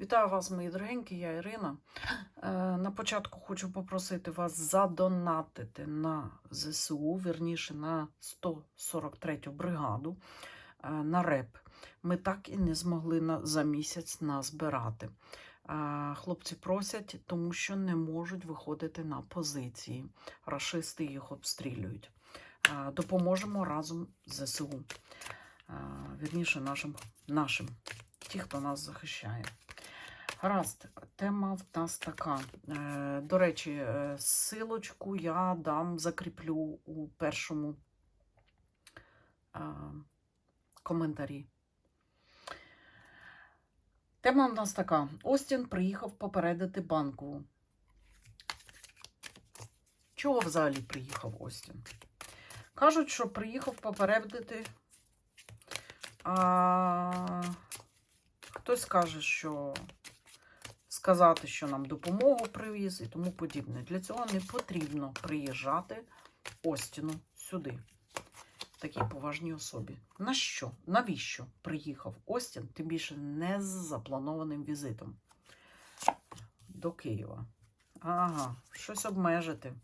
Вітаю вас, мої дорогенькі, я Ірина. Е, На початку хочу попросити вас задонатити на ЗСУ, вірніше на 143-ю бригаду е, на РЕП. Ми так і не змогли за місяць назбирати. Е, Хлопці просять, тому що не можуть виходити на позиції. Рашисти їх обстрілюють. Допоможемо разом з ЗСУ. Вірніше нашим, нашим, ті, хто нас захищає. Гаразд, тема в нас така. Е, До речі, е, силочку я дам, закріплю у першому е, коментарі. Тема в нас така. Остін приїхав попередити банкову. Чого взагалі приїхав Остін? Кажуть, що приїхав попередити. А... Хтось каже, що сказати, що нам допомогу привіз і тому подібне. Для цього не потрібно приїжджати Остіну сюди, такій поважній особі. На що? Навіщо приїхав Остін, тим більше не з запланованим візитом до Києва? Ага, щось обмежити.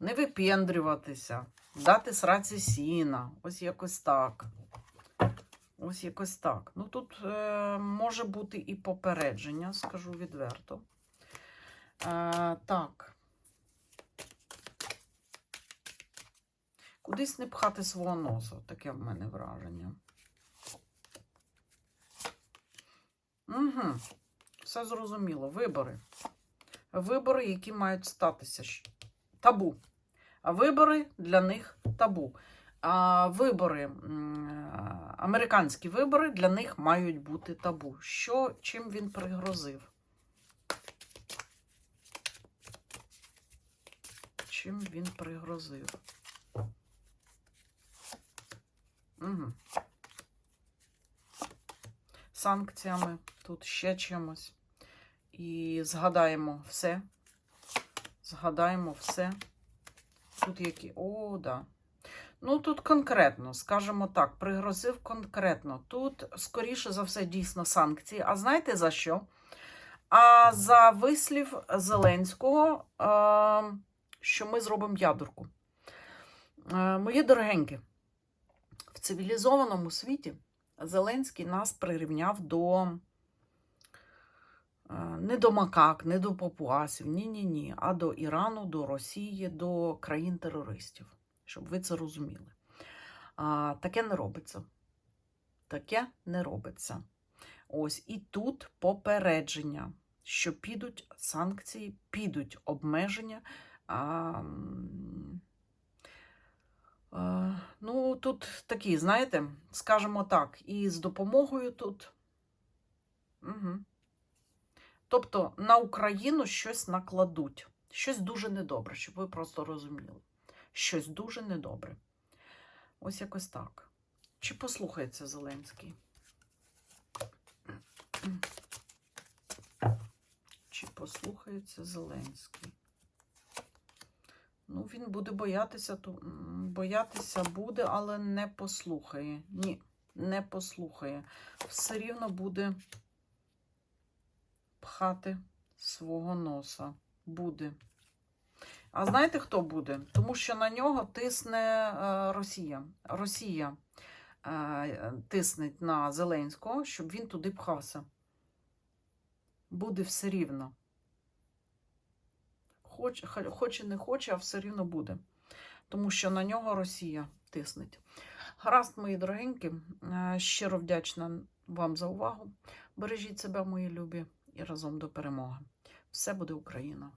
Не випендрюватися, дати сраці сіна. Ось якось так. Ось якось так. Ну тут е, може бути і попередження, скажу відверто. Е, так. Кудись не пхати свого носа, таке в мене враження. Угу. Все зрозуміло. Вибори. Вибори, які мають статися. Табу. А вибори для них табу. Вибори, е, американські вибори для них мають бути табу. Що, чим він пригрозив? Чим він пригрозив? Угу. Санкціями, тут ще чимось. І згадаємо все. Згадаємо все. Тут які. О, да. Ну, тут конкретно, скажімо так, пригрозив конкретно. Тут, скоріше за все, дійсно санкції. А знаєте за що? А за вислів Зеленського, е, що ми зробимо ядерку. Е, Мої дорогенькі, в цивілізованому світі Зеленський нас прирівняв до е, не до макак, не до папуасів, ні-ні-ні, а до Ірану, до Росії, до країн-терористів щоб ви це розуміли. А, Таке не робиться. Таке не робиться. Ось і тут попередження, що підуть санкції, підуть обмеження. А, а, ну, тут такі, знаєте, скажімо так, і з допомогою тут. Угу. Тобто на Україну щось накладуть, щось дуже недобре, щоб ви просто розуміли щось дуже недобре. Ось якось так. Чи послухається Зеленський? Чи послухається Зеленський? Ну, він буде боятися, то боятися буде, але не послухає. Ні, не послухає. Все рівно буде пхати свого носа. Буде. А знаєте, хто буде? Тому що на нього тисне е, Росія. Росія е, тисне на Зеленського, щоб він туди пхався. Буде все рівно. Хоч, хоче, не хоче, а все рівно буде. Тому що на нього Росія тиснеть. Гаразд, мої дорогенькі, е, щиро вдячна вам за увагу. Бережіть себе, мої любі, і разом до перемоги. Все буде Україна!